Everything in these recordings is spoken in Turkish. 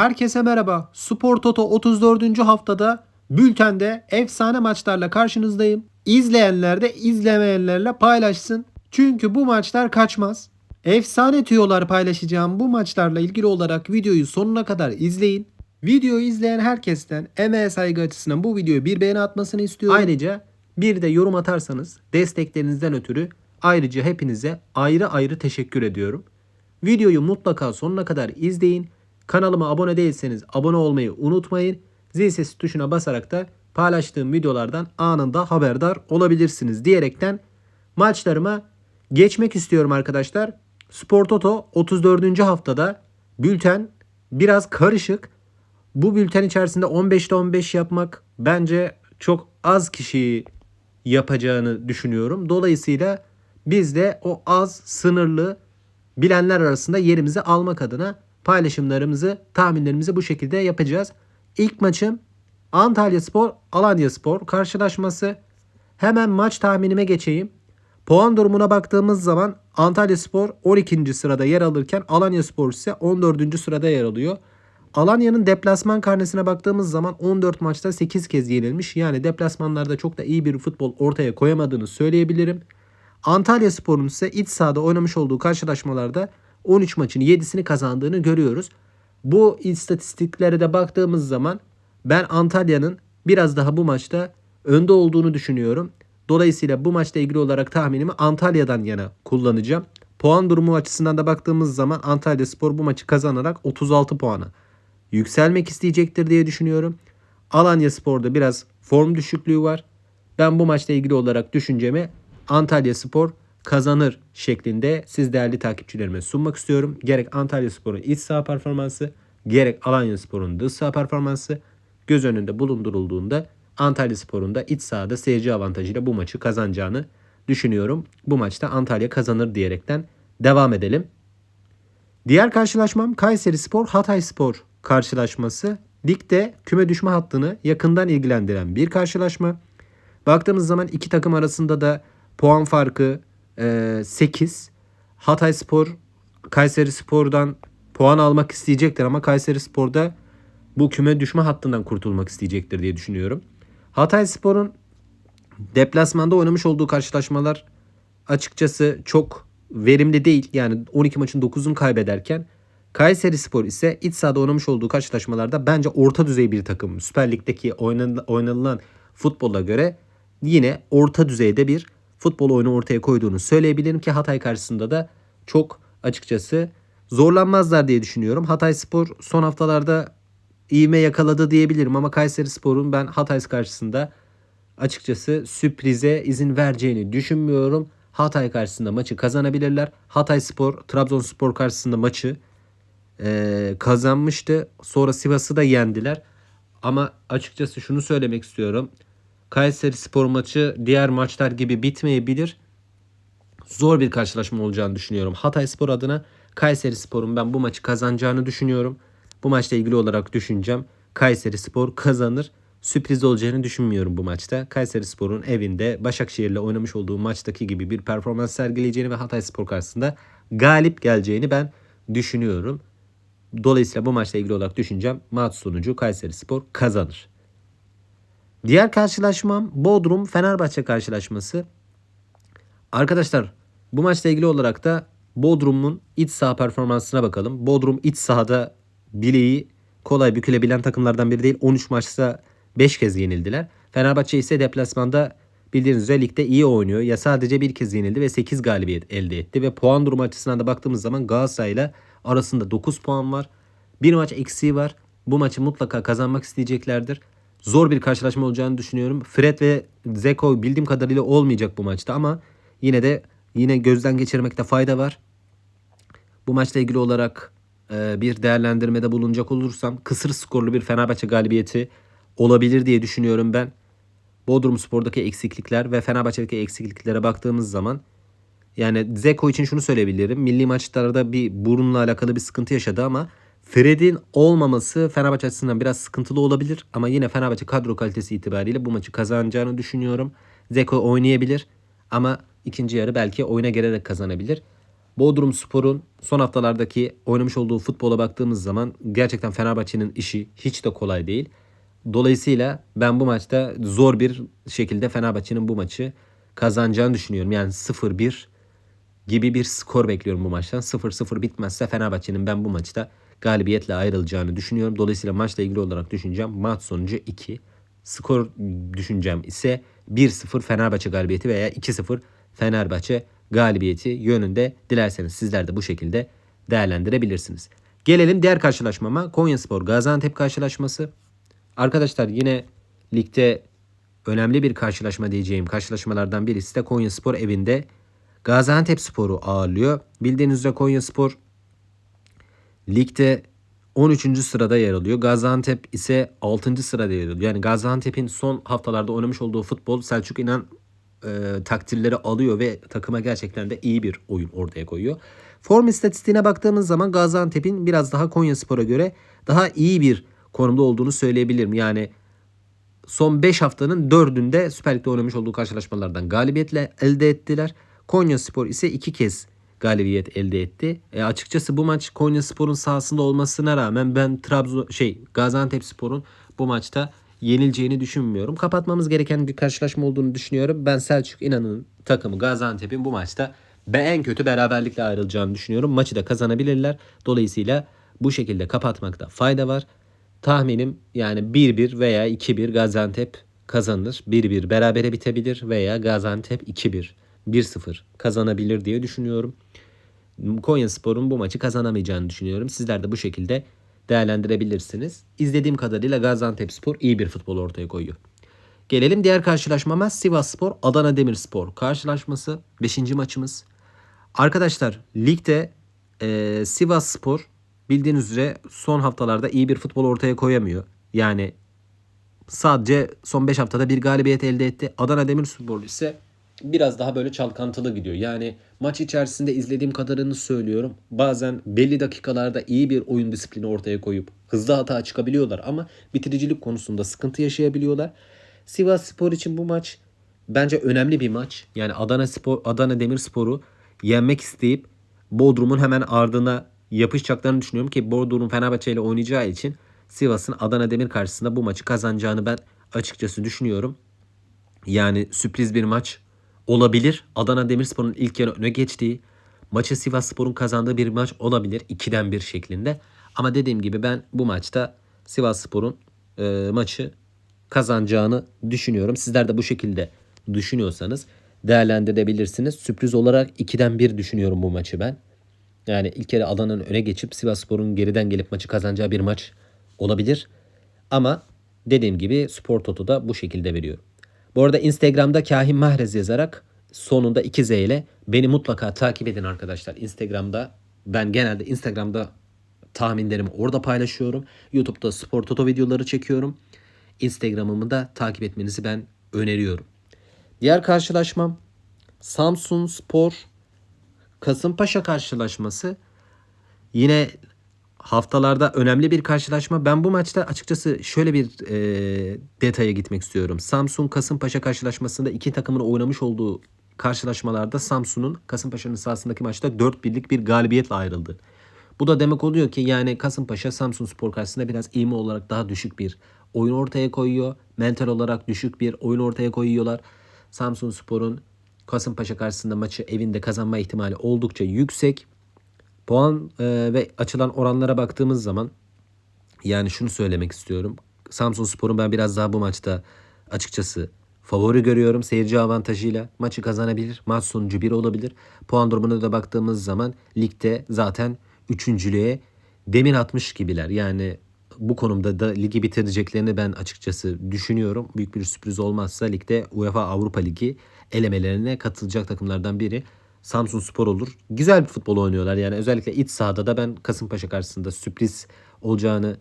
Herkese merhaba. Spor Toto 34. haftada bültende efsane maçlarla karşınızdayım. İzleyenler de izlemeyenlerle paylaşsın. Çünkü bu maçlar kaçmaz. Efsane tüyolar paylaşacağım bu maçlarla ilgili olarak videoyu sonuna kadar izleyin. Videoyu izleyen herkesten emeğe saygı açısından bu videoya bir beğeni atmasını istiyorum. Ayrıca bir de yorum atarsanız desteklerinizden ötürü ayrıca hepinize ayrı ayrı teşekkür ediyorum. Videoyu mutlaka sonuna kadar izleyin. Kanalıma abone değilseniz abone olmayı unutmayın. Zil sesi tuşuna basarak da paylaştığım videolardan anında haberdar olabilirsiniz diyerekten maçlarıma geçmek istiyorum arkadaşlar. Spor Toto 34. haftada bülten biraz karışık. Bu bülten içerisinde 15'te 15 yapmak bence çok az kişiyi yapacağını düşünüyorum. Dolayısıyla biz de o az sınırlı bilenler arasında yerimizi almak adına paylaşımlarımızı, tahminlerimizi bu şekilde yapacağız. İlk maçım Antalya Spor, Alanya Spor karşılaşması. Hemen maç tahminime geçeyim. Puan durumuna baktığımız zaman Antalya Spor 12. sırada yer alırken Alanya Spor ise 14. sırada yer alıyor. Alanya'nın deplasman karnesine baktığımız zaman 14 maçta 8 kez yenilmiş. Yani deplasmanlarda çok da iyi bir futbol ortaya koyamadığını söyleyebilirim. Antalya Spor'un ise iç sahada oynamış olduğu karşılaşmalarda 13 maçın 7'sini kazandığını görüyoruz. Bu istatistiklere de baktığımız zaman ben Antalya'nın biraz daha bu maçta önde olduğunu düşünüyorum. Dolayısıyla bu maçla ilgili olarak tahminimi Antalya'dan yana kullanacağım. Puan durumu açısından da baktığımız zaman Antalya Spor bu maçı kazanarak 36 puana yükselmek isteyecektir diye düşünüyorum. Alanya Spor'da biraz form düşüklüğü var. Ben bu maçla ilgili olarak düşüncemi Antalya Spor kazanır şeklinde siz değerli takipçilerime sunmak istiyorum. Gerek Antalya Spor'un iç saha performansı gerek Alanya Spor'un dış saha performansı göz önünde bulundurulduğunda Antalya Spor'un da iç sahada seyirci avantajıyla bu maçı kazanacağını düşünüyorum. Bu maçta Antalya kazanır diyerekten devam edelim. Diğer karşılaşmam Kayseri Spor Hatay Spor karşılaşması. Ligde küme düşme hattını yakından ilgilendiren bir karşılaşma. Baktığımız zaman iki takım arasında da puan farkı e, 8. Hatay Spor Kayseri Spor'dan puan almak isteyecektir ama Kayseri Spor'da bu küme düşme hattından kurtulmak isteyecektir diye düşünüyorum. Hatay Spor'un deplasmanda oynamış olduğu karşılaşmalar açıkçası çok verimli değil. Yani 12 maçın 9'unu kaybederken Kayseri Spor ise iç sahada oynamış olduğu karşılaşmalarda bence orta düzey bir takım. Süper Lig'deki oynan- oynanılan futbola göre yine orta düzeyde bir futbol oyunu ortaya koyduğunu söyleyebilirim ki Hatay karşısında da çok açıkçası zorlanmazlar diye düşünüyorum. Hatay Spor son haftalarda ivme yakaladı diyebilirim ama Kayseri Spor'un ben Hatay karşısında açıkçası sürprize izin vereceğini düşünmüyorum. Hatay karşısında maçı kazanabilirler. Hatay Spor, Trabzonspor karşısında maçı e, kazanmıştı. Sonra Sivas'ı da yendiler. Ama açıkçası şunu söylemek istiyorum. Kayseri Spor maçı diğer maçlar gibi bitmeyebilir. Zor bir karşılaşma olacağını düşünüyorum. Hatay Spor adına Kayseri Spor'un ben bu maçı kazanacağını düşünüyorum. Bu maçla ilgili olarak düşüneceğim. Kayseri Spor kazanır. Sürpriz olacağını düşünmüyorum bu maçta. Kayseri Spor'un evinde Başakşehir'le oynamış olduğu maçtaki gibi bir performans sergileyeceğini ve Hatay Spor karşısında galip geleceğini ben düşünüyorum. Dolayısıyla bu maçla ilgili olarak düşüneceğim. Maç sonucu Kayseri Spor kazanır. Diğer karşılaşmam Bodrum Fenerbahçe karşılaşması. Arkadaşlar bu maçla ilgili olarak da Bodrum'un iç saha performansına bakalım. Bodrum iç sahada bileği kolay bükülebilen takımlardan biri değil. 13 maçta 5 kez yenildiler. Fenerbahçe ise deplasmanda bildiğiniz üzere ligde iyi oynuyor. Ya sadece bir kez yenildi ve 8 galibiyet elde etti. Ve puan durumu açısından da baktığımız zaman Galatasaray'la arasında 9 puan var. Bir maç eksiği var. Bu maçı mutlaka kazanmak isteyeceklerdir. Zor bir karşılaşma olacağını düşünüyorum. Fred ve Zeko bildiğim kadarıyla olmayacak bu maçta ama yine de yine gözden geçirmekte fayda var. Bu maçla ilgili olarak e, bir değerlendirmede bulunacak olursam kısır skorlu bir Fenerbahçe galibiyeti olabilir diye düşünüyorum ben. Bodrum Spor'daki eksiklikler ve Fenerbahçe'deki eksikliklere baktığımız zaman yani Zeko için şunu söyleyebilirim. Milli maçlarda bir burunla alakalı bir sıkıntı yaşadı ama Fred'in olmaması Fenerbahçe açısından biraz sıkıntılı olabilir. Ama yine Fenerbahçe kadro kalitesi itibariyle bu maçı kazanacağını düşünüyorum. Zeko oynayabilir ama ikinci yarı belki oyuna girerek kazanabilir. Bodrum Spor'un son haftalardaki oynamış olduğu futbola baktığımız zaman gerçekten Fenerbahçe'nin işi hiç de kolay değil. Dolayısıyla ben bu maçta zor bir şekilde Fenerbahçe'nin bu maçı kazanacağını düşünüyorum. Yani 0-1 gibi bir skor bekliyorum bu maçtan. 0-0 bitmezse Fenerbahçe'nin ben bu maçta galibiyetle ayrılacağını düşünüyorum. Dolayısıyla maçla ilgili olarak düşüneceğim. Maç sonucu 2. Skor düşüncem ise 1-0 Fenerbahçe galibiyeti veya 2-0 Fenerbahçe galibiyeti yönünde dilerseniz sizler de bu şekilde değerlendirebilirsiniz. Gelelim diğer karşılaşmama. Konyaspor Gaziantep karşılaşması. Arkadaşlar yine ligde önemli bir karşılaşma diyeceğim karşılaşmalardan birisi de Konyaspor evinde Gaziantep Spor'u ağırlıyor. Bildiğiniz üzere Konyaspor ligde 13. sırada yer alıyor. Gaziantep ise 6. sırada yer alıyor. Yani Gaziantep'in son haftalarda oynamış olduğu futbol Selçuk İnan e, takdirleri alıyor ve takıma gerçekten de iyi bir oyun ortaya koyuyor. Form istatistiğine baktığımız zaman Gaziantep'in biraz daha Konyaspor'a göre daha iyi bir konumda olduğunu söyleyebilirim. Yani son 5 haftanın 4'ünde Süper Lig'de oynamış olduğu karşılaşmalardan galibiyetle elde ettiler. Konya Spor ise iki kez galibiyet elde etti. E açıkçası bu maç Konya Spor'un sahasında olmasına rağmen ben Trabzon şey Gaziantep Spor'un bu maçta yenileceğini düşünmüyorum. Kapatmamız gereken bir karşılaşma olduğunu düşünüyorum. Ben Selçuk İnan'ın takımı Gaziantep'in bu maçta ve en kötü beraberlikle ayrılacağını düşünüyorum. Maçı da kazanabilirler. Dolayısıyla bu şekilde kapatmakta fayda var. Tahminim yani 1-1 veya 2-1 Gaziantep kazanır. 1-1 berabere bitebilir veya Gaziantep 2-1 1-0 kazanabilir diye düşünüyorum. Konya Spor'un bu maçı kazanamayacağını düşünüyorum. Sizler de bu şekilde değerlendirebilirsiniz. İzlediğim kadarıyla Gaziantep Spor iyi bir futbol ortaya koyuyor. Gelelim diğer karşılaşmama Sivas Spor Adana Demirspor karşılaşması 5. maçımız. Arkadaşlar ligde e, Sivas Spor bildiğiniz üzere son haftalarda iyi bir futbol ortaya koyamıyor. Yani sadece son 5 haftada bir galibiyet elde etti. Adana Demirspor ise biraz daha böyle çalkantılı gidiyor. Yani maç içerisinde izlediğim kadarını söylüyorum. Bazen belli dakikalarda iyi bir oyun disiplini ortaya koyup hızlı hata çıkabiliyorlar ama bitiricilik konusunda sıkıntı yaşayabiliyorlar. Sivas Spor için bu maç bence önemli bir maç. Yani Adana Spor Adana Demirspor'u yenmek isteyip Bodrum'un hemen ardına yapışacaklarını düşünüyorum ki Bodrum Fenerbahçe ile oynayacağı için Sivas'ın Adana Demir karşısında bu maçı kazanacağını ben açıkçası düşünüyorum. Yani sürpriz bir maç olabilir. Adana Demirspor'un ilk yarı öne geçtiği, maçı Sivas Spor'un kazandığı bir maç olabilir. 2'den 1 şeklinde. Ama dediğim gibi ben bu maçta Sivas Spor'un e, maçı kazanacağını düşünüyorum. Sizler de bu şekilde düşünüyorsanız değerlendirebilirsiniz. Sürpriz olarak 2'den 1 düşünüyorum bu maçı ben. Yani ilk kere Adana'nın öne geçip Sivasspor'un geriden gelip maçı kazanacağı bir maç olabilir. Ama dediğim gibi Spor Toto'da bu şekilde veriyor. Bu arada Instagram'da Kahin Mahrez yazarak sonunda 2Z ile beni mutlaka takip edin arkadaşlar. Instagram'da ben genelde Instagram'da tahminlerimi orada paylaşıyorum. YouTube'da Spor Toto videoları çekiyorum. Instagram'ımı da takip etmenizi ben öneriyorum. Diğer karşılaşmam Samsun Spor Kasımpaşa karşılaşması yine haftalarda önemli bir karşılaşma. Ben bu maçta açıkçası şöyle bir e, detaya gitmek istiyorum. Samsun Kasımpaşa karşılaşmasında iki takımın oynamış olduğu karşılaşmalarda Samsun'un Kasımpaşa'nın sahasındaki maçta 4 birlik bir galibiyetle ayrıldı. Bu da demek oluyor ki yani Kasımpaşa Samsun Spor karşısında biraz ivme olarak daha düşük bir oyun ortaya koyuyor. Mental olarak düşük bir oyun ortaya koyuyorlar. Samsun Spor'un Kasımpaşa karşısında maçı evinde kazanma ihtimali oldukça yüksek. Puan e, ve açılan oranlara baktığımız zaman yani şunu söylemek istiyorum. Samsun Spor'un ben biraz daha bu maçta açıkçası favori görüyorum seyirci avantajıyla. Maçı kazanabilir. Maç sonucu 1 olabilir. Puan durumuna da baktığımız zaman ligde zaten üçüncülüğe demir atmış gibiler. Yani bu konumda da ligi bitireceklerini ben açıkçası düşünüyorum. Büyük bir sürpriz olmazsa ligde UEFA Avrupa Ligi elemelerine katılacak takımlardan biri Samsun Spor olur. Güzel bir futbol oynuyorlar yani özellikle iç sahada da ben Kasımpaşa karşısında sürpriz olacağını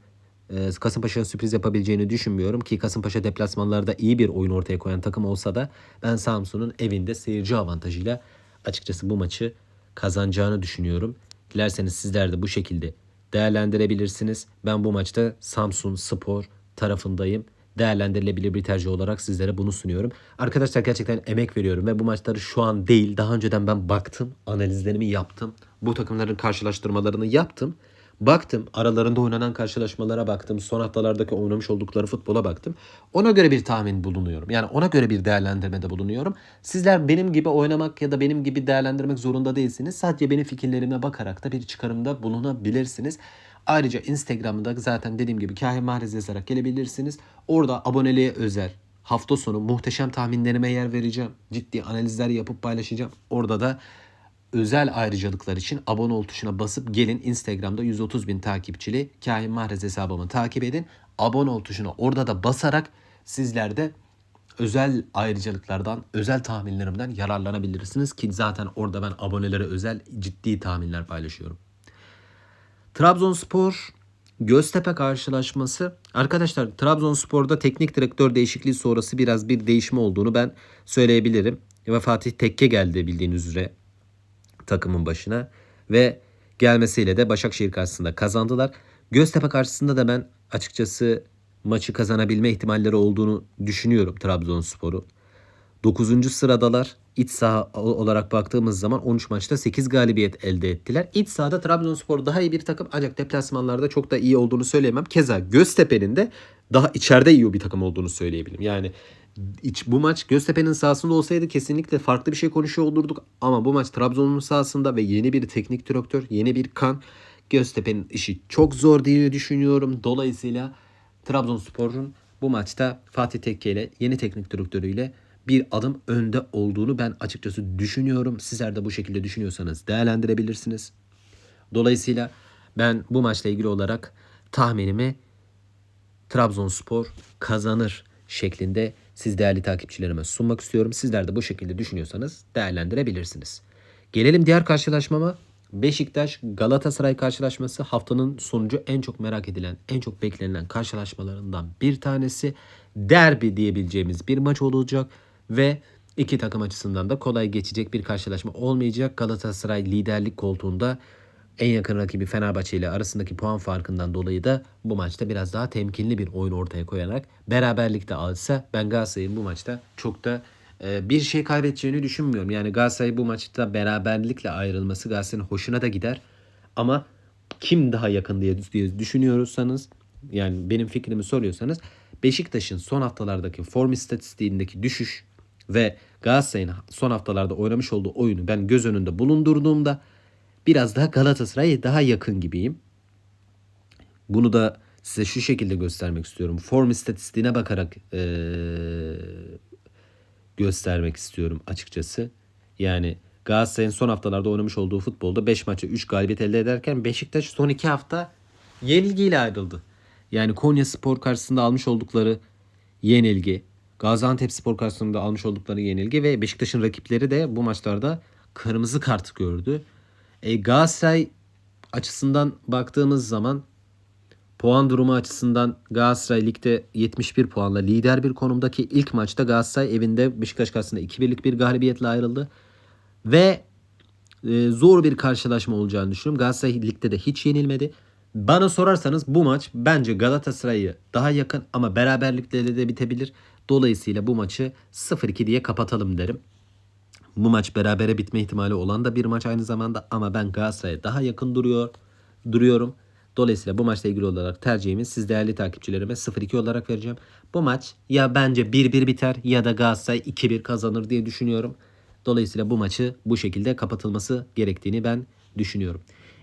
e, Kasımpaşa'nın sürpriz yapabileceğini düşünmüyorum ki Kasımpaşa deplasmanlarda iyi bir oyun ortaya koyan takım olsa da ben Samsun'un evinde seyirci avantajıyla açıkçası bu maçı kazanacağını düşünüyorum. Dilerseniz sizler de bu şekilde değerlendirebilirsiniz. Ben bu maçta Samsun Spor tarafındayım. Değerlendirilebilir bir tercih olarak sizlere bunu sunuyorum. Arkadaşlar gerçekten emek veriyorum ve bu maçları şu an değil daha önceden ben baktım, analizlerimi yaptım. bu takımların karşılaştırmalarını yaptım. Baktım aralarında oynanan karşılaşmalara baktım. Son haftalardaki oynamış oldukları futbola baktım. Ona göre bir tahmin bulunuyorum. Yani ona göre bir değerlendirmede bulunuyorum. Sizler benim gibi oynamak ya da benim gibi değerlendirmek zorunda değilsiniz. Sadece benim fikirlerime bakarak da bir çıkarımda bulunabilirsiniz. Ayrıca Instagram'da zaten dediğim gibi Kahin Mahrez yazarak gelebilirsiniz. Orada aboneliğe özel hafta sonu muhteşem tahminlerime yer vereceğim. Ciddi analizler yapıp paylaşacağım. Orada da özel ayrıcalıklar için abone ol tuşuna basıp gelin Instagram'da 130 bin takipçili Kahin Mahrez hesabımı takip edin. Abone ol tuşuna orada da basarak sizler de özel ayrıcalıklardan, özel tahminlerimden yararlanabilirsiniz ki zaten orada ben abonelere özel ciddi tahminler paylaşıyorum. Trabzonspor Göztepe karşılaşması. Arkadaşlar Trabzonspor'da teknik direktör değişikliği sonrası biraz bir değişme olduğunu ben söyleyebilirim. Ve Fatih Tekke geldi bildiğiniz üzere takımın başına ve gelmesiyle de Başakşehir karşısında kazandılar. Göztepe karşısında da ben açıkçası maçı kazanabilme ihtimalleri olduğunu düşünüyorum Trabzonspor'u. 9. sıradalar. İç saha olarak baktığımız zaman 13 maçta 8 galibiyet elde ettiler. İç sahada Trabzonspor daha iyi bir takım ancak deplasmanlarda çok da iyi olduğunu söyleyemem. Keza Göztepe'nin de daha içeride iyi bir takım olduğunu söyleyebilirim. Yani iç, bu maç Göztepe'nin sahasında olsaydı kesinlikle farklı bir şey konuşuyor olurduk. Ama bu maç Trabzon'un sahasında ve yeni bir teknik direktör, yeni bir kan. Göztepe'nin işi çok zor diye düşünüyorum. Dolayısıyla Trabzonspor'un bu maçta Fatih Tekke ile yeni teknik direktörüyle bir adım önde olduğunu ben açıkçası düşünüyorum. Sizler de bu şekilde düşünüyorsanız değerlendirebilirsiniz. Dolayısıyla ben bu maçla ilgili olarak tahminimi Trabzonspor kazanır şeklinde siz değerli takipçilerime sunmak istiyorum. Sizler de bu şekilde düşünüyorsanız değerlendirebilirsiniz. Gelelim diğer karşılaşmama. Beşiktaş Galatasaray karşılaşması haftanın sonucu en çok merak edilen, en çok beklenilen karşılaşmalarından bir tanesi. Derbi diyebileceğimiz bir maç olacak ve iki takım açısından da kolay geçecek bir karşılaşma olmayacak. Galatasaray liderlik koltuğunda en yakın rakibi Fenerbahçe ile arasındaki puan farkından dolayı da bu maçta biraz daha temkinli bir oyun ortaya koyarak beraberlikte alsa ben Galatasaray'ın bu maçta çok da e, bir şey kaybedeceğini düşünmüyorum. Yani Galatasaray bu maçta beraberlikle ayrılması Galatasaray'ın hoşuna da gider. Ama kim daha yakın diye, diye düşünüyorsanız yani benim fikrimi soruyorsanız Beşiktaş'ın son haftalardaki form istatistiğindeki düşüş ve Galatasaray'ın son haftalarda oynamış olduğu oyunu ben göz önünde bulundurduğumda biraz daha Galatasaray'a daha yakın gibiyim. Bunu da size şu şekilde göstermek istiyorum. Form istatistiğine bakarak ee, göstermek istiyorum açıkçası. Yani Galatasaray'ın son haftalarda oynamış olduğu futbolda 5 maçta 3 galibiyet elde ederken Beşiktaş son 2 hafta yenilgiyle ayrıldı. Yani Konya Spor karşısında almış oldukları yenilgi, Gaziantep Spor karşısında almış oldukları yenilgi ve Beşiktaş'ın rakipleri de bu maçlarda kırmızı kart gördü. E, Galatasaray açısından baktığımız zaman puan durumu açısından Galatasaray ligde 71 puanla lider bir konumdaki ilk maçta Galatasaray evinde Beşiktaş karşısında 2-1'lik bir galibiyetle ayrıldı. Ve e, zor bir karşılaşma olacağını düşünüyorum. Galatasaray ligde de hiç yenilmedi. Bana sorarsanız bu maç bence Galatasaray'ı daha yakın ama beraberlikle de bitebilir. Dolayısıyla bu maçı 0-2 diye kapatalım derim. Bu maç berabere bitme ihtimali olan da bir maç aynı zamanda ama ben Galatasaray'a daha yakın duruyor duruyorum. Dolayısıyla bu maçla ilgili olarak tercihimi siz değerli takipçilerime 0-2 olarak vereceğim. Bu maç ya bence 1-1 biter ya da Galatasaray 2-1 kazanır diye düşünüyorum. Dolayısıyla bu maçı bu şekilde kapatılması gerektiğini ben düşünüyorum.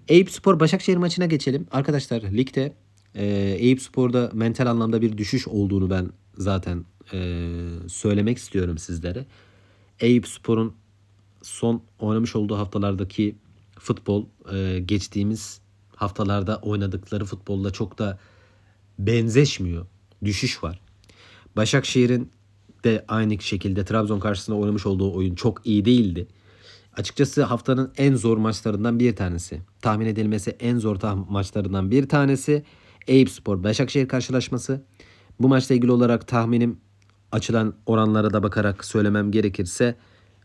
Eyüp Spor Başakşehir maçına geçelim. Arkadaşlar ligde e, Eyüp Spor'da mental anlamda bir düşüş olduğunu ben zaten e, söylemek istiyorum sizlere. Eyüp Spor'un son oynamış olduğu haftalardaki futbol e, geçtiğimiz haftalarda oynadıkları futbolla çok da benzeşmiyor. Düşüş var. Başakşehir'in de aynı şekilde Trabzon karşısında oynamış olduğu oyun çok iyi değildi. Açıkçası haftanın en zor maçlarından bir tanesi. Tahmin edilmesi en zor tah- maçlarından bir tanesi. Eyüp Spor Başakşehir karşılaşması. Bu maçla ilgili olarak tahminim açılan oranlara da bakarak söylemem gerekirse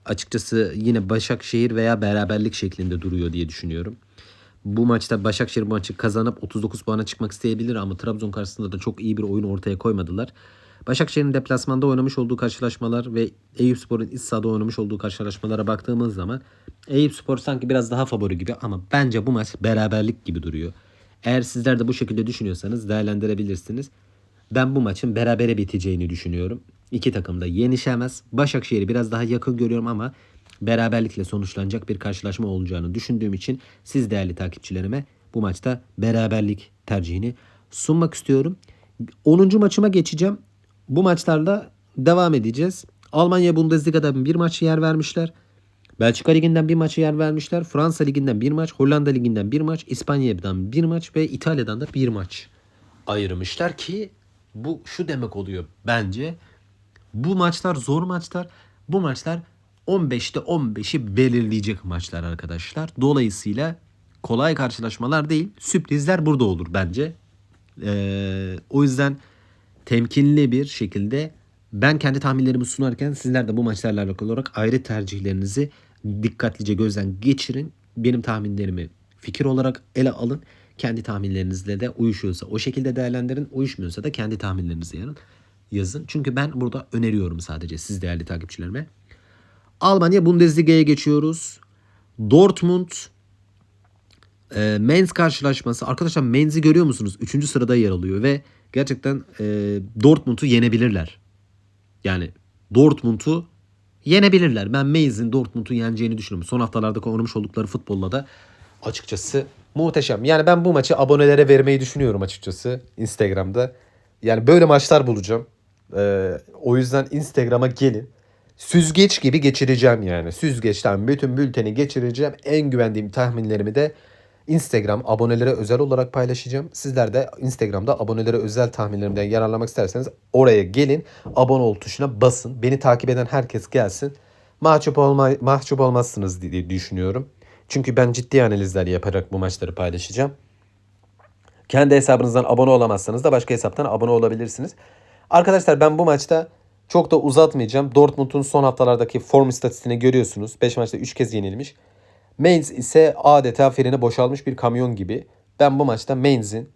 açıkçası yine Başakşehir veya beraberlik şeklinde duruyor diye düşünüyorum. Bu maçta Başakşehir maçı kazanıp 39 puana çıkmak isteyebilir ama Trabzon karşısında da çok iyi bir oyun ortaya koymadılar. Başakşehir'in deplasmanda oynamış olduğu karşılaşmalar ve Eyüpspor'un iç sahada oynamış olduğu karşılaşmalara baktığımız zaman Eyüpspor sanki biraz daha favori gibi ama bence bu maç beraberlik gibi duruyor. Eğer sizler de bu şekilde düşünüyorsanız değerlendirebilirsiniz. Ben bu maçın berabere biteceğini düşünüyorum. İki takım da yenişemez. Başakşehir'i biraz daha yakın görüyorum ama beraberlikle sonuçlanacak bir karşılaşma olacağını düşündüğüm için siz değerli takipçilerime bu maçta beraberlik tercihini sunmak istiyorum. 10. maçıma geçeceğim. Bu maçlarla devam edeceğiz. Almanya Bundesliga'da bir maç yer vermişler. Belçika Ligi'nden bir maçı yer vermişler. Fransa Ligi'nden bir maç, Hollanda Ligi'nden bir maç, İspanya'dan bir maç ve İtalya'dan da bir maç ayırmışlar ki bu şu demek oluyor bence. Bu maçlar zor maçlar. Bu maçlar 15'te 15'i belirleyecek maçlar arkadaşlar. Dolayısıyla kolay karşılaşmalar değil, sürprizler burada olur bence. Ee, o yüzden temkinli bir şekilde ben kendi tahminlerimi sunarken sizler de bu maçlarla alakalı olarak ayrı tercihlerinizi dikkatlice gözden geçirin. Benim tahminlerimi fikir olarak ele alın. Kendi tahminlerinizle de uyuşuyorsa o şekilde değerlendirin. Uyuşmuyorsa da kendi tahminlerinizi yarın yazın. Çünkü ben burada öneriyorum sadece siz değerli takipçilerime. Almanya Bundesliga'ya geçiyoruz. Dortmund e, Mainz karşılaşması. Arkadaşlar Mainz'i görüyor musunuz? Üçüncü sırada yer alıyor ve gerçekten e, Dortmund'u yenebilirler. Yani Dortmund'u yenebilirler. Ben Mainz'in Dortmund'u yeneceğini düşünüyorum. Son haftalarda oynamış oldukları futbolla da açıkçası muhteşem. Yani ben bu maçı abonelere vermeyi düşünüyorum açıkçası Instagram'da. Yani böyle maçlar bulacağım. Ee, o yüzden Instagram'a gelin. Süzgeç gibi geçireceğim yani. Süzgeçten bütün bülteni geçireceğim. En güvendiğim tahminlerimi de Instagram abonelere özel olarak paylaşacağım. Sizler de Instagram'da abonelere özel tahminlerimden yararlanmak isterseniz oraya gelin. Abone ol tuşuna basın. Beni takip eden herkes gelsin. Mahcup, olma, mahcup olmazsınız diye düşünüyorum. Çünkü ben ciddi analizler yaparak bu maçları paylaşacağım. Kendi hesabınızdan abone olamazsanız da başka hesaptan abone olabilirsiniz. Arkadaşlar ben bu maçta çok da uzatmayacağım. Dortmund'un son haftalardaki form istatistiğini görüyorsunuz. 5 maçta 3 kez yenilmiş. Mainz ise adeta freni boşalmış bir kamyon gibi. Ben bu maçta Mainz'in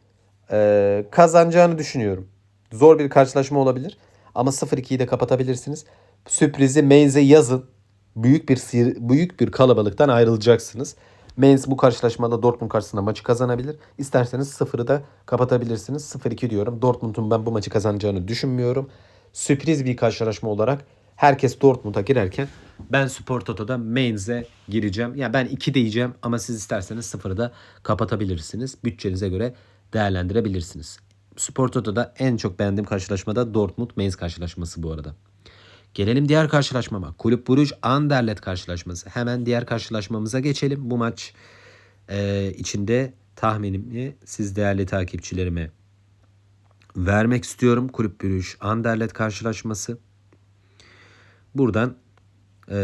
e, kazanacağını düşünüyorum. Zor bir karşılaşma olabilir. Ama 0-2'yi de kapatabilirsiniz. Sürprizi Mainz'e yazın. Büyük bir büyük bir kalabalıktan ayrılacaksınız. Mainz bu karşılaşmada Dortmund karşısında maçı kazanabilir. İsterseniz 0'ı da kapatabilirsiniz. 0-2 diyorum. Dortmund'un ben bu maçı kazanacağını düşünmüyorum. Sürpriz bir karşılaşma olarak herkes Dortmund'a girerken ben Spor Toto'da Mainz'e gireceğim. Ya ben 2 diyeceğim ama siz isterseniz 0'ı da kapatabilirsiniz. Bütçenize göre değerlendirebilirsiniz. Spor Toto'da en çok beğendiğim karşılaşmada Dortmund Mainz karşılaşması bu arada. Gelelim diğer karşılaşmama. Kulüp Bruj Anderlet karşılaşması. Hemen diğer karşılaşmamıza geçelim. Bu maç e, içinde tahminimi siz değerli takipçilerime vermek istiyorum. Kulüp Bruj Anderlet karşılaşması. Buradan e,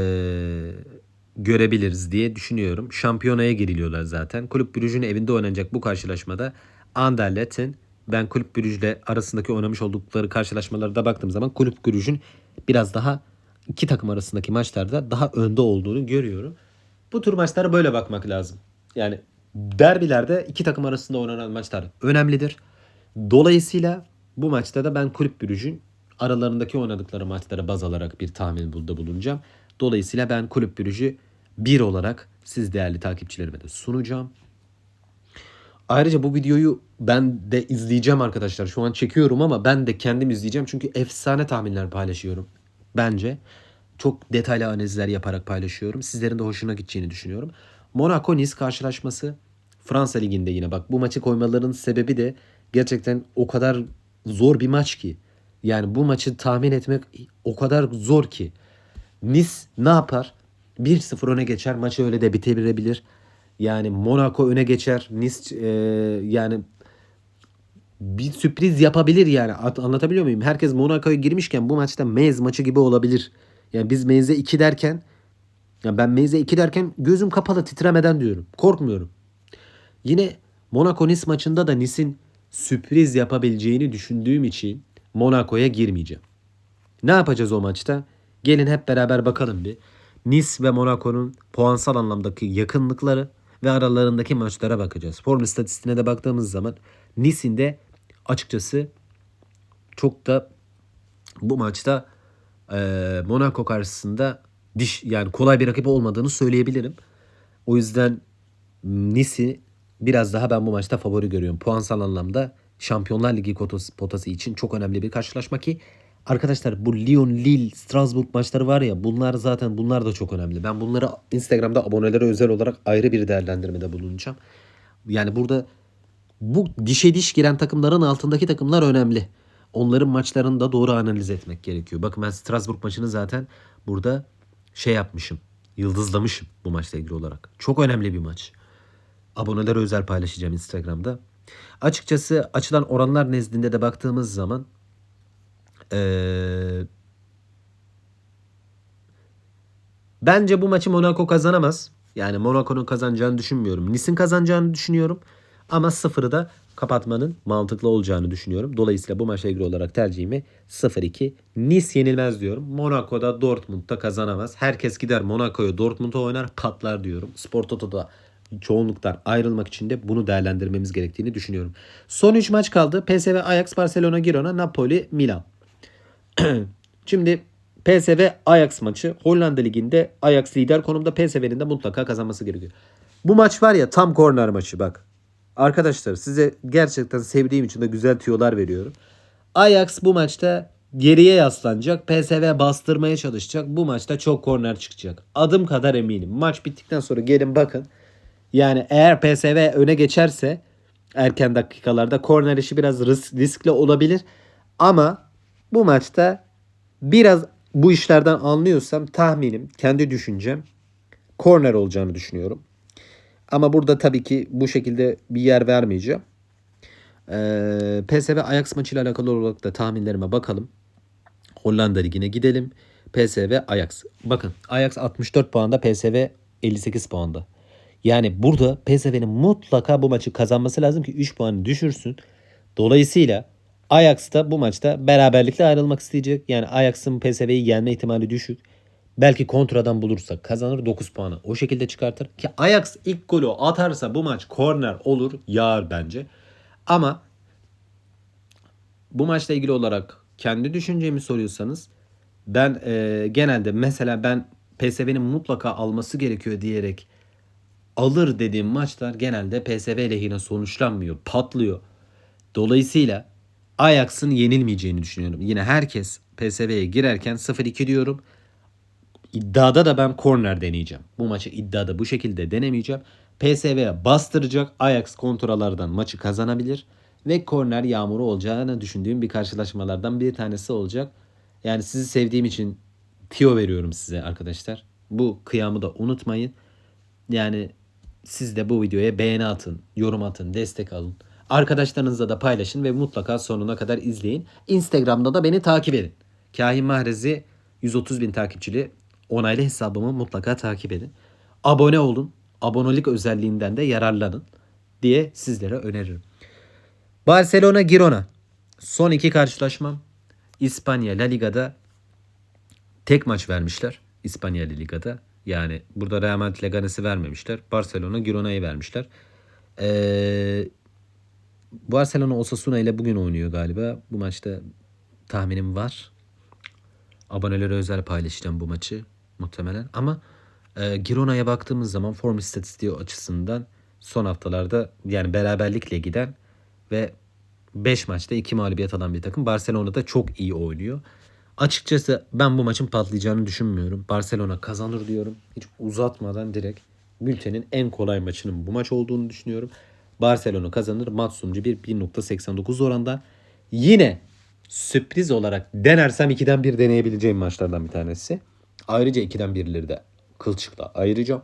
görebiliriz diye düşünüyorum. Şampiyonaya giriliyorlar zaten. Kulüp Brugge'ün evinde oynanacak bu karşılaşmada Anderlet'in ben Kulüp Brugge'le arasındaki oynamış oldukları karşılaşmalarda baktığım zaman Kulüp Brugge'ün biraz daha iki takım arasındaki maçlarda daha önde olduğunu görüyorum. Bu tür maçlara böyle bakmak lazım. Yani derbilerde iki takım arasında oynanan maçlar önemlidir. Dolayısıyla bu maçta da ben Kulüp Brugge'ün aralarındaki oynadıkları maçlara baz alarak bir tahmin burada bulunacağım. Dolayısıyla ben Kulüp Brugge'ü bir olarak siz değerli takipçilerime de sunacağım. Ayrıca bu videoyu ben de izleyeceğim arkadaşlar. Şu an çekiyorum ama ben de kendim izleyeceğim. Çünkü efsane tahminler paylaşıyorum. Bence. Çok detaylı analizler yaparak paylaşıyorum. Sizlerin de hoşuna gideceğini düşünüyorum. Monaco Nice karşılaşması Fransa Ligi'nde yine. Bak bu maçı koymaların sebebi de gerçekten o kadar zor bir maç ki. Yani bu maçı tahmin etmek o kadar zor ki. Nice ne yapar? 1-0 öne geçer. Maçı öyle de bitirebilir. Yani Monaco öne geçer. Nice e, yani bir sürpriz yapabilir yani. At- Anlatabiliyor muyum? Herkes Monaco'ya girmişken bu maçta Mez maçı gibi olabilir. Yani biz Mez'e 2 derken ya ben Mez'e 2 derken gözüm kapalı titremeden diyorum. Korkmuyorum. Yine Monaco Nice maçında da Nice'in sürpriz yapabileceğini düşündüğüm için Monaco'ya girmeyeceğim. Ne yapacağız o maçta? Gelin hep beraber bakalım bir. Nice ve Monaco'nun puansal anlamdaki yakınlıkları ve aralarındaki maçlara bakacağız. Form istatistiğine de baktığımız zaman Nice'in de açıkçası çok da bu maçta e, Monaco karşısında diş yani kolay bir rakip olmadığını söyleyebilirim. O yüzden Nice'i biraz daha ben bu maçta favori görüyorum. Puansal anlamda Şampiyonlar Ligi potası için çok önemli bir karşılaşma ki arkadaşlar bu Lyon, Lille, Strasbourg maçları var ya bunlar zaten bunlar da çok önemli. Ben bunları Instagram'da abonelere özel olarak ayrı bir değerlendirmede bulunacağım. Yani burada bu dişe diş giren takımların altındaki takımlar önemli. Onların maçlarını da doğru analiz etmek gerekiyor. Bakın ben Strasbourg maçını zaten burada şey yapmışım. Yıldızlamışım bu maçla ilgili olarak. Çok önemli bir maç. Abonelere özel paylaşacağım Instagram'da. Açıkçası açılan oranlar nezdinde de baktığımız zaman eee, bence bu maçı Monaco kazanamaz. Yani Monaco'nun kazanacağını düşünmüyorum. Nice'in kazanacağını düşünüyorum. Ama sıfırı da kapatmanın mantıklı olacağını düşünüyorum. Dolayısıyla bu maçla ilgili olarak tercihimi 0-2. Nice yenilmez diyorum. Monaco'da Dortmund'da kazanamaz. Herkes gider Monaco'ya Dortmund'a oynar patlar diyorum. Spor Toto'da çoğunluktan ayrılmak için de bunu değerlendirmemiz gerektiğini düşünüyorum. Son 3 maç kaldı. PSV, Ajax, Barcelona, Girona, Napoli, Milan. Şimdi PSV Ajax maçı Hollanda Ligi'nde Ajax lider konumda PSV'nin de mutlaka kazanması gerekiyor. Bu maç var ya tam korner maçı bak. Arkadaşlar size gerçekten sevdiğim için de güzel tüyolar veriyorum. Ajax bu maçta geriye yaslanacak. PSV bastırmaya çalışacak. Bu maçta çok korner çıkacak. Adım kadar eminim. Maç bittikten sonra gelin bakın. Yani eğer PSV öne geçerse erken dakikalarda korner işi biraz risk- riskli olabilir. Ama bu maçta biraz bu işlerden anlıyorsam tahminim, kendi düşüncem korner olacağını düşünüyorum. Ama burada tabii ki bu şekilde bir yer vermeyeceğim. Ee, PSV Ajax maçıyla alakalı olarak da tahminlerime bakalım. Hollanda Ligi'ne gidelim. PSV Ajax. Bakın Ajax 64 puanda PSV 58 puanda. Yani burada PSV'nin mutlaka bu maçı kazanması lazım ki 3 puanı düşürsün. Dolayısıyla Ajax da bu maçta beraberlikle ayrılmak isteyecek. Yani Ajax'ın PSV'yi yenme ihtimali düşük. Belki kontradan bulursa kazanır 9 puanı. O şekilde çıkartır. Ki Ajax ilk golü atarsa bu maç korner olur. Yağar bence. Ama bu maçla ilgili olarak kendi düşüncemi soruyorsanız ben e, genelde mesela ben PSV'nin mutlaka alması gerekiyor diyerek alır dediğim maçlar genelde PSV lehine sonuçlanmıyor. Patlıyor. Dolayısıyla Ajax'ın yenilmeyeceğini düşünüyorum. Yine herkes PSV'ye girerken 0-2 diyorum. İddiada da ben korner deneyeceğim. Bu maçı iddiada bu şekilde denemeyeceğim. PSV bastıracak. Ajax kontralardan maçı kazanabilir. Ve korner yağmuru olacağını düşündüğüm bir karşılaşmalardan bir tanesi olacak. Yani sizi sevdiğim için tiyo veriyorum size arkadaşlar. Bu kıyamı da unutmayın. Yani siz de bu videoya beğeni atın, yorum atın, destek alın. Arkadaşlarınızla da paylaşın ve mutlaka sonuna kadar izleyin. Instagram'da da beni takip edin. Kahin Mahrezi 130 bin takipçili onaylı hesabımı mutlaka takip edin. Abone olun. Abonelik özelliğinden de yararlanın diye sizlere öneririm. Barcelona Girona. Son iki karşılaşmam. İspanya La Liga'da tek maç vermişler. İspanya La Liga'da. Yani burada Real Madrid Leganes'i vermemişler. Barcelona Girona'yı vermişler. Ee, Barcelona Osasuna ile bugün oynuyor galiba. Bu maçta tahminim var. Abonelere özel paylaşacağım bu maçı muhtemelen. Ama e, Girona'ya baktığımız zaman form istatistiği açısından son haftalarda yani beraberlikle giden ve 5 maçta 2 mağlubiyet alan bir takım. Barcelona da çok iyi oynuyor. Açıkçası ben bu maçın patlayacağını düşünmüyorum. Barcelona kazanır diyorum. Hiç uzatmadan direkt bültenin en kolay maçının bu maç olduğunu düşünüyorum. Barcelona kazanır. Maç bir 1.89 oranda. Yine sürpriz olarak denersem 2'den 1 deneyebileceğim maçlardan bir tanesi. Ayrıca 2'den 1'leri de kılçıkla ayıracağım.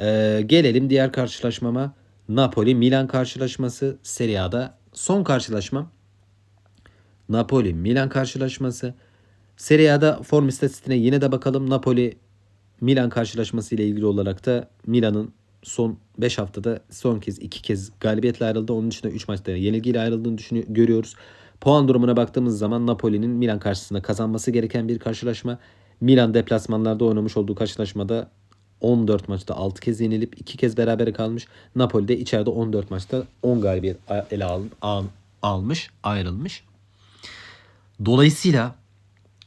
Ee, gelelim diğer karşılaşmama. Napoli Milan karşılaşması Serie A'da son karşılaşmam. Napoli Milan karşılaşması. Serie A'da form istatistiğine yine de bakalım. Napoli Milan karşılaşması ile ilgili olarak da Milan'ın son 5 haftada son kez 2 kez galibiyetle ayrıldı. Onun dışında 3 maçta yenilgiyle ayrıldığını düşünüyor, görüyoruz. Puan durumuna baktığımız zaman Napoli'nin Milan karşısında kazanması gereken bir karşılaşma. Milan deplasmanlarda oynamış olduğu karşılaşmada 14 maçta 6 kez yenilip 2 kez berabere kalmış. Napoli de içeride 14 maçta 10 galibiyet ele al, al- almış, ayrılmış. Dolayısıyla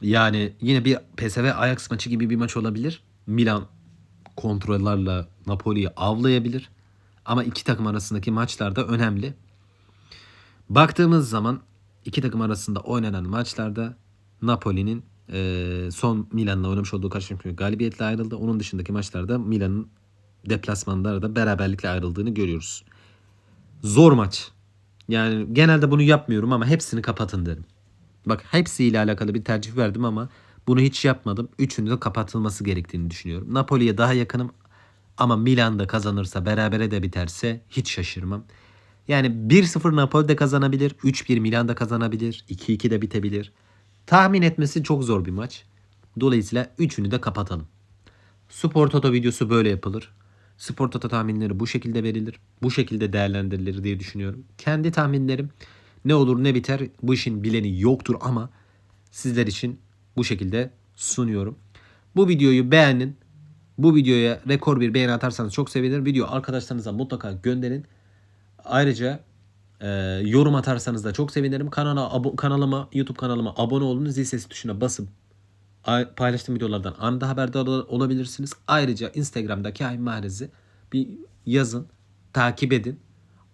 yani yine bir PSV Ajax maçı gibi bir maç olabilir. Milan kontrollerle Napoli'yi avlayabilir. Ama iki takım arasındaki maçlar da önemli. Baktığımız zaman iki takım arasında oynanan maçlarda Napoli'nin eee, son Milan'la oynamış olduğu karşılaşma galibiyetle ayrıldı. Onun dışındaki maçlarda Milan'ın deplasmanlarda beraberlikle ayrıldığını görüyoruz. Zor maç. Yani genelde bunu yapmıyorum ama hepsini kapatın derim. Bak hepsiyle alakalı bir tercih verdim ama bunu hiç yapmadım. Üçünü de kapatılması gerektiğini düşünüyorum. Napoli'ye daha yakınım ama Milan'da kazanırsa berabere de biterse hiç şaşırmam. Yani 1-0 Napoli de kazanabilir. 3-1 Milan da kazanabilir. 2-2 de bitebilir. Tahmin etmesi çok zor bir maç. Dolayısıyla üçünü de kapatalım. Spor Toto videosu böyle yapılır. Spor Toto tahminleri bu şekilde verilir. Bu şekilde değerlendirilir diye düşünüyorum. Kendi tahminlerim ne olur ne biter bu işin bileni yoktur ama sizler için bu şekilde sunuyorum. Bu videoyu beğenin. Bu videoya rekor bir beğeni atarsanız çok sevinirim. Video arkadaşlarınıza mutlaka gönderin. Ayrıca e, yorum atarsanız da çok sevinirim. Kanala abo- kanalıma YouTube kanalıma abone olun. Zil sesi tuşuna basıp ay- paylaştığım videolardan anında haberdar ol- olabilirsiniz. Ayrıca Instagram'daki Kain Mahrez'i bir yazın, takip edin.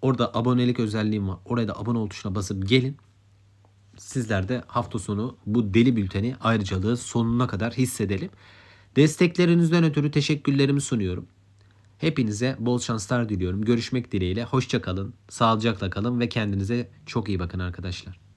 Orada abonelik özelliğim var. Oraya da abone ol tuşuna basıp gelin. Sizler de hafta sonu bu deli bülteni ayrıcalığı sonuna kadar hissedelim. Desteklerinizden ötürü teşekkürlerimi sunuyorum. Hepinize bol şanslar diliyorum. Görüşmek dileğiyle. Hoşça kalın, sağlıcakla kalın ve kendinize çok iyi bakın arkadaşlar.